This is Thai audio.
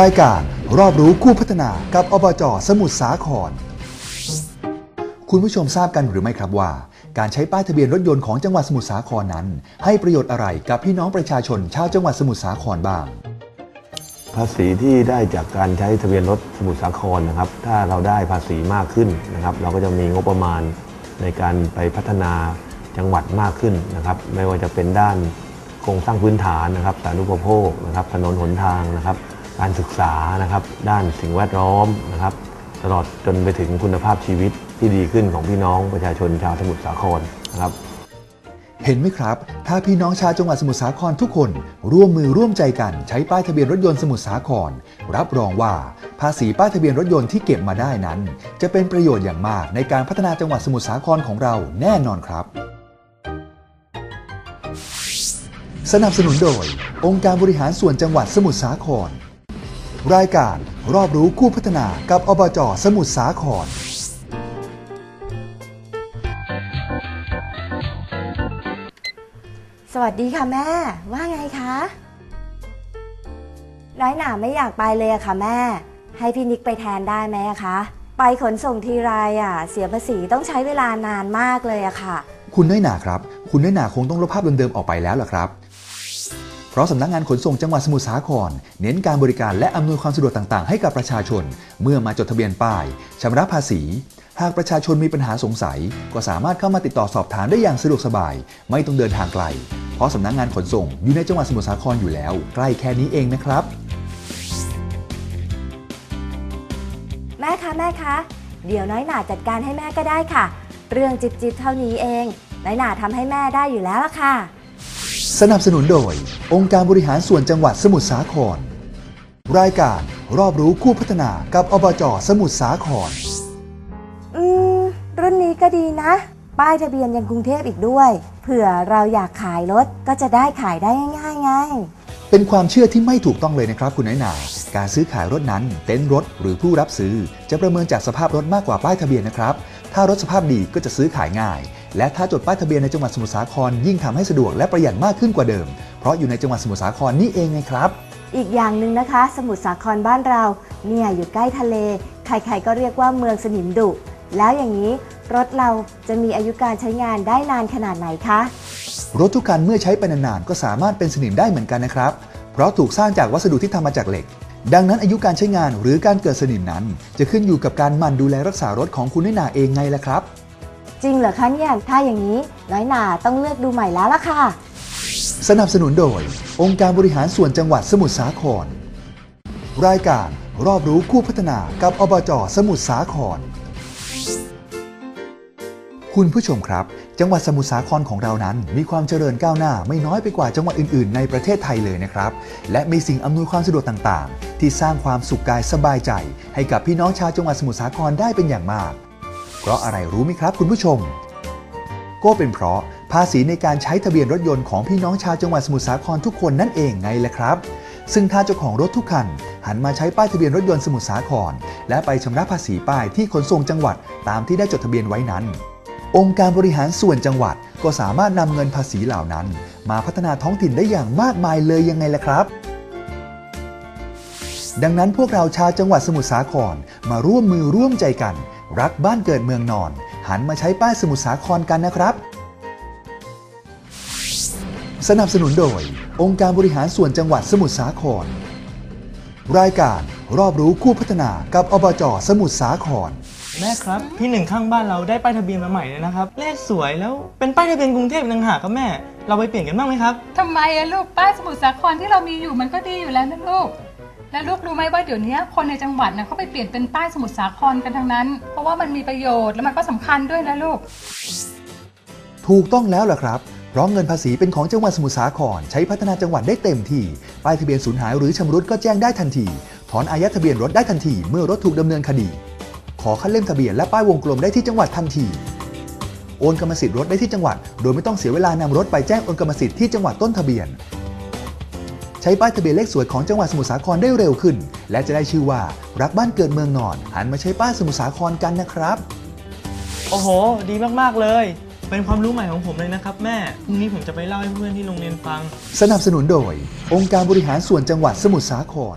รายการรอบรู้คู่พัฒนากับอบจสมุทรสาคร คุณผู้ชมทราบกันหรือไม่ครับว่า การใช้ป้ายทะเบียนรถยนต์ของจังหวัดสมุทรสาครนั้น ให้ประโยชน์อะไรกับพี่น้องประชาชนชาวจังหวัดสมุทรสาครบ้าง ภาษีที่ได้จากการใช้ทะเบียนรถสมุทรสาครนะครับ ถ้าเราได้ภาษีมากขึ้นนะครับ เราก็จะมีงบประมาณในการไปพัฒนาจังหวัดมากขึ้นนะครับ ไม่ว่าจะเป็นด้านโครงสร้างพื้นฐานนะครับ สาธารณูปโภคนะครับ ถนนหนทางนะครับ การศึกษานะครับด้านสิ่งแวดล้อมนะครับตลอดจนไปถึงคุณภาพชีวิตที่ดีขึ้นของพี่น้องประชาชนชาวสมุทรสาครนะครับเห็นไหมครับ ถ้าพี่น้องชาวจังหวัดสมุทรสาครทุกคน ร่วมมือร่วมใจกันใช้ป้ายทะเบียนรถยนต์สมุทรสาคร รับรองว่า ภาษีป้ายทะเบียนรถยนต์ที่เก็บมาได้นั้น จะเป็นประโยชน์อย่างมากในการพัฒนาจังหวัดสมุทรสาครของเราแน่นอนครับ สนับสนุนโดย องค์การบริหารส่วนจังหวัดสมุทรสาคร รายการรอบรู้คู่พัฒนากับอบจสมุทรสาคร สวัสดีค่ะแม่ ว่าไงคะน้อยหนาไม่อยากไปเลยอะค่ะแม่ ให้พี่นิกไปแทนได้ไหมอะคะ ไปขนส่งทีไรอะเสียภาษีต้องใช้เวลานานมากเลยอะค่ะ คุณน้อยหนาครับ คุณน้อยหนาคงต้องลบภาพเดิมๆออกไปแล้วล่ะครับ เพราะสำนักงานขนส่งจังหวัดสมุทรสาคร เน้นการบริการและอำนวยความสะดวกต่างๆ ให้กับประชาชน เมื่อมาจดทะเบียนป้ายชำระภาษี หากประชาชนมีปัญหาสงสัย ก็สามารถเข้ามาติดต่อสอบถามได้อย่างสะดวกสบาย ไม่ต้องเดินทางไกล เพราะสำนักงานขนส่งอยู่ในจังหวัดสมุทรสาครอยู่แล้ว ใกล้แค่นี้เองนะครับ แม่คะแม่คะเดี๋ยวน้อยหนาจัดการให้แม่ก็ได้ค่ะ เรื่องจิบจิบเท่านี้เองน้อยหนาทำให้แม่ได้อยู่แล้วละค่ะ สนับสนุนโดย องค์การบริหารส่วนจังหวัดสมุทรสาคร รายการรอบรู้คู่พัฒนากับอบจสมุทรสาคร อืม รุ่นนี้ก็ดีนะ ป้ายทะเบียนยังกรุงเทพอีกด้วย เผื่อเราอยากขายรถก็จะได้ขายได้ง่ายๆไง เป็นความเชื่อที่ไม่ถูกต้องเลยนะครับคุณน้อยหนา การซื้อขายรถนั้น เต็นท์รถหรือผู้รับซื้อ จะประเมินจากสภาพรถมากกว่าป้ายทะเบียนนะครับ ถ้ารถสภาพดีก็จะซื้อขายง่าย และถ้าจดป้ายทะเบียนในจังหวัดสมุทรสาครยิ่งทำให้สะดวกและประหยัดมากขึ้นกว่าเดิม เพราะอยู่ในจังหวัดสมุทรสาครนี่เองไงครับ อีกอย่างหนึ่งนะคะ สมุทรสาครบ้านเราเนี่ยอยู่ใกล้ทะเล ใครๆก็เรียกว่าเมืองสนิมดุ แล้วอย่างนี้รถเราจะมีอายุการใช้งานได้นานขนาดไหนคะ รถทุกคันเมื่อใช้ไปนานๆก็สามารถเป็นสนิมได้เหมือนกันนะครับ เพราะถูกสร้างจากวัสดุที่ทำมาจากเหล็ก ดังนั้นอายุการใช้งานหรือการเกิดสนิมนั้น จะขึ้นอยู่กับการหมั่นดูแลรักษารถของคุณน้อยหนาเองไงล่ะครับ จริงเหรอคะเนี่ยถ้าอย่างนี้ น้อยหนาต้องเลือกดูใหม่แล้วล่ะค่ะ สนับสนุนโดย องค์การบริหารส่วนจังหวัดสมุทรสาคร รายการรอบรู้คู่พัฒนากับอบจสมุทรสาคร คุณผู้ชมครับ จังหวัดสมุทรสาครของเรานั้น มีความเจริญก้าวหน้าไม่น้อยไปกว่าจังหวัดอื่นๆ ในประเทศไทยเลยนะครับ และมีสิ่งอำนวยความสะดวกต่างๆ ที่สร้างความสุขกายสบายใจ ให้กับพี่น้องชาวจังหวัดสมุทรสาครได้เป็นอย่างมาก เพราะอะไรรู้ไหมครับคุณผู้ชม ก็เป็นเพราะภาษีในการใช้ทะเบียนรถยนต์ของพี่น้องชาวจังหวัดสมุทรสาครทุกคนนั่นเองไงแหละครับ ซึ่งถ้าเจ้าของรถทุกคัน หันมาใช้ป้ายทะเบียนรถยนต์สมุทรสาคร และไปชำระภาษีป้ายที่ขนส่งจังหวัดตามที่ได้จดทะเบียนไว้นั้น องค์การบริหารส่วนจังหวัดก็สามารถนำเงินภาษีเหล่านั้น มาพัฒนาท้องถิ่นได้อย่างมากมายเลยยังไงล่ะครับดังนั้นพวกเราชาวจังหวัดสมุทรสาครมาร่วมมือร่วมใจกัน รักบ้านเกิดเมืองนอน หันมาใช้ป้ายสมุทรสาครกันนะครับ สนับสนุนโดย องค์การบริหารส่วนจังหวัดสมุทรสาคร รายการรอบรู้คู่พัฒนากับอบจสมุทรสาคร แม่ครับ พี่หนึ่งข้างบ้านเราได้ป้ายทะเบียนมาใหม่เลยนะครับ เลขสวยแล้วเป็นป้ายทะเบียนกรุงเทพต่างหากครับแม่ เราไปเปลี่ยนกันบ้างไหมครับ ทำไมอะลูกป้ายสมุทรสาครที่เรามีอยู่มันก็ดีอยู่แล้วนะลูก แล้วลูกรู้ไหมว่าเดี๋ยวนี้คนในจังหวัดนะเขาไปเปลี่ยนเป็นป้ายสมุทรสาครกันทั้งนั้น เพราะว่ามันมีประโยชน์แล้วมันก็สำคัญด้วยนะลูก ถูกต้องแล้วล่ะครับ เพราะเงินภาษีเป็นของจังหวัดสมุทรสาคร ใช้พัฒนาจังหวัดได้เต็มที่ป้ายทะเบียนสูญหายหรือชำรุดก็แจ้งได้ทันที ถอนอายัดทะเบียนรถได้ทันที เมื่อรถถูกดำเนินคดี ขอคัดเล่มทะเบียนและป้ายวงกลมได้ที่จังหวัดทันที โอนกรรมสิทธิ์รถได้ที่จังหวัด โดยไม่ต้องเสียเวลานำรถไปแจ้งโอนกรรมสิทธิ์ที่จังหวัดต้นทะเบียน ใช้ป้ายทะเบียนเลขสวยของจังหวัดสมุทรสาครได้เร็วขึ้น และจะได้ชื่อว่ารักบ้านเกิดเมืองนอนหันมาใช้ป้ายสมุทรสาครกันนะครับ โอ้โห ดีมากๆเลย เป็นความรู้ใหม่ของผมเลยนะครับ แม่พรุ่งนี้ผมจะไปเล่าให้เพื่อนที่โรงเรียนฟัง สนับสนุนโดย องค์การบริหารส่วนจังหวัดสมุทรสาคร